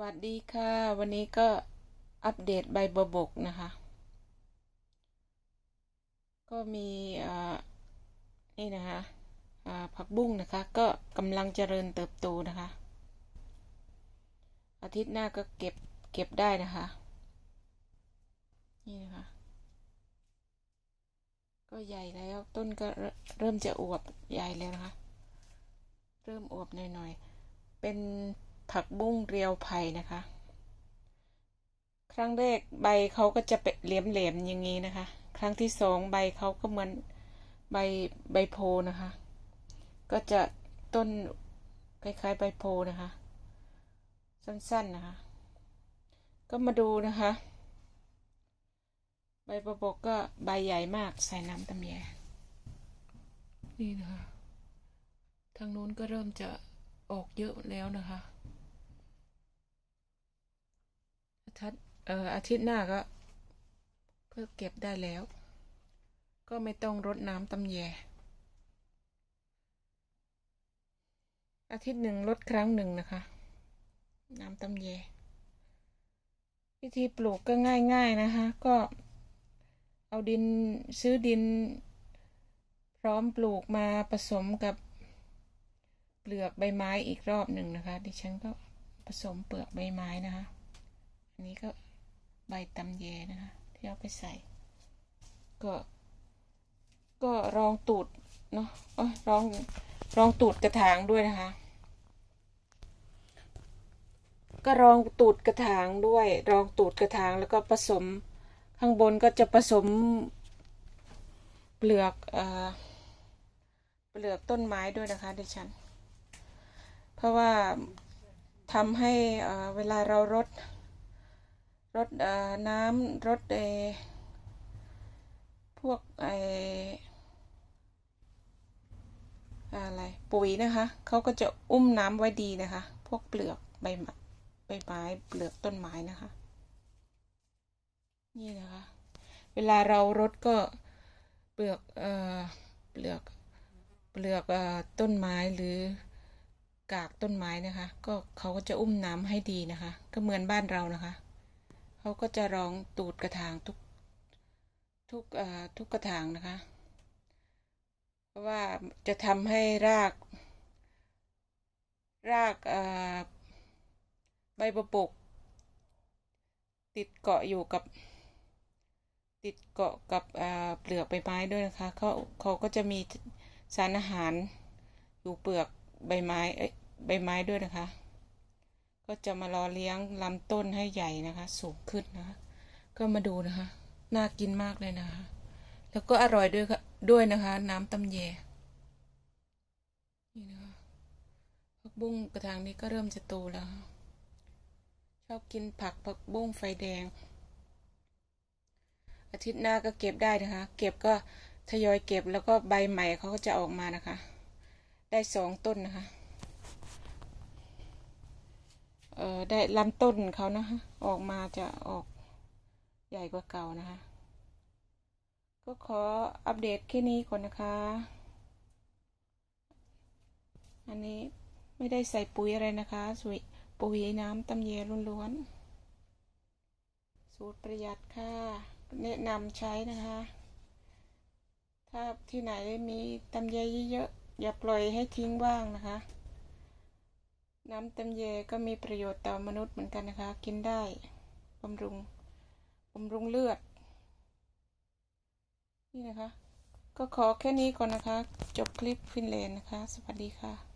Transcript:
วัสดีค่ะ วันนี้ก็อัปเดตใบบัวบกนะคะ ก็มีอ่านี่นะคะผักบุ้งนะคะ ก็กำลังเจริญเติบโตนะคะ อาทิตย์หน้าก็เก็บเก็บได้นะคะ นี่นะคะ ก็ใหญ่แล้วต้นก็เริ่มเริ่มจะอวบใหญ่แล้วนะคะ เริ่มอวบหน่อยๆ เป็น ผักบุ้งเรียวไผ่นะคะ ครั้งแรกใบเขาก็จะเป็นเหลี่ยมๆอย่างนี้นะคะ ครั้งที่สองใบเขาก็เหมือนใบใบโพนะคะ ก็จะต้นคล้ายๆใบโพนะคะ สั้นๆนะคะ ก็มาดูนะคะ ใบประบกก็ใบใหญ่มากใส่น้ำตำแยนี่นะคะ ทางนู้นก็เริ่มจะออกเยอะแล้วนะคะ อา ทิตย์เอ่ออาทิตย์หน้าก็ก็เก็บได้แล้ว ก็ไม่ต้องรดน้ำตำแย อาทิตย์หนึ่งลดครั้งหนึ่งนะคะ น้ำตำแย วิธีปลูกก็ง่าย ๆนะคะ ก็เอาดินซื้อดิน พร้อมปลูกมาผสมกับเปลือกใบไม้อีกรอบหนึ่งนะคะ ดิฉันก็ผสมเปลือกใบไม้นะคะ อันนี้ก็ใบตำแยนะคะที่เอาไปใส่ ก็ ก็รองตูดเนาะเอ้ยรองรองตูดกระถางด้วยนะคะ ก็รองตูดกระถางด้วย รองตูดกระถางแล้วก็ผสมข้างบนก็จะผสมเปลือกเอ่อเปลือกต้นไม้ด้วยนะคะดิฉัน เพราะว่าทำให้เวลาเรารด รดน้ำรดเอพวกไออะไรปุ๋ยนะคะเขาก็จะอุ้มน้ำไว้ดีนะคะ พวกเปลือกใบไม้ใบไม้เปลือกต้นไม้นะคะ นี่นะคะ เวลาเรารดก็เปลือกเอ่อเปลือกเปลือกเออต้นไม้หรือกากต้นไม้นะคะ ก็เขาก็จะอุ้มน้ำให้ดีนะคะ ก็เหมือนบ้านเรานะคะ เขาก็จะร้องตูดกระถางทุกทุกอ่อทุกกระถางนะคะ เพราะว่าจะทำให้ราก รากอ่อใบประปกติดเกาะอยู่กับ ติดเกาะกับเอ่อเปลือกใบไม้ด้วยนะคะเขาเขาก็จะมีสารอาหารอยู่เปลือกใบไม้เอ้ยใบไม้ด้วยนะคะ ก็จะมารอเลี้ยงลำต้นให้ใหญ่นะคะ สูงขึ้นนะคะ ก็มาดูนะคะ น่ากินมากเลยนะคะ แล้วก็อร่อยด้วยค่ะด้วยนะคะ น้ำตำแยนี่นะคะผักบุ้งกระถางนี้ก็เริ่มจะโตแล้ว ชอบกินผักผักบุ้งไฟแดง อาทิตย์หน้าก็เก็บได้นะคะ เก็บก็ทยอยเก็บแล้วก็ใบใหม่เขาก็จะออกมานะคะ ได้สองต้นนะคะ เอ่อได้ลำต้นเขานะคะออกมาจะออกใหญ่กว่าเก่านะคะ ก็ขออัปเดตแค่นี้ก่อนนะคะ อันนี้ไม่ได้ใส่ปุ๋ยอะไรนะคะสวยปุ๋ยน้ำตำแยล้วนๆ สูตรประหยัดค่ะ แนะนำใช้นะคะ ถ้าที่ไหนมีตำแยเยอะๆอย่าปล่อยให้ทิ้งว่างนะคะ น้ำตำเยก็มีประโยชน์ต่อมนุษย์เหมือนกันนะคะ กินได้บำรุงบำรุงเลือด นี่นะคะ ก็ขอแค่นี้ก่อนนะคะ จบคลิปฟินแลนด์นะคะ สวัสดีค่ะ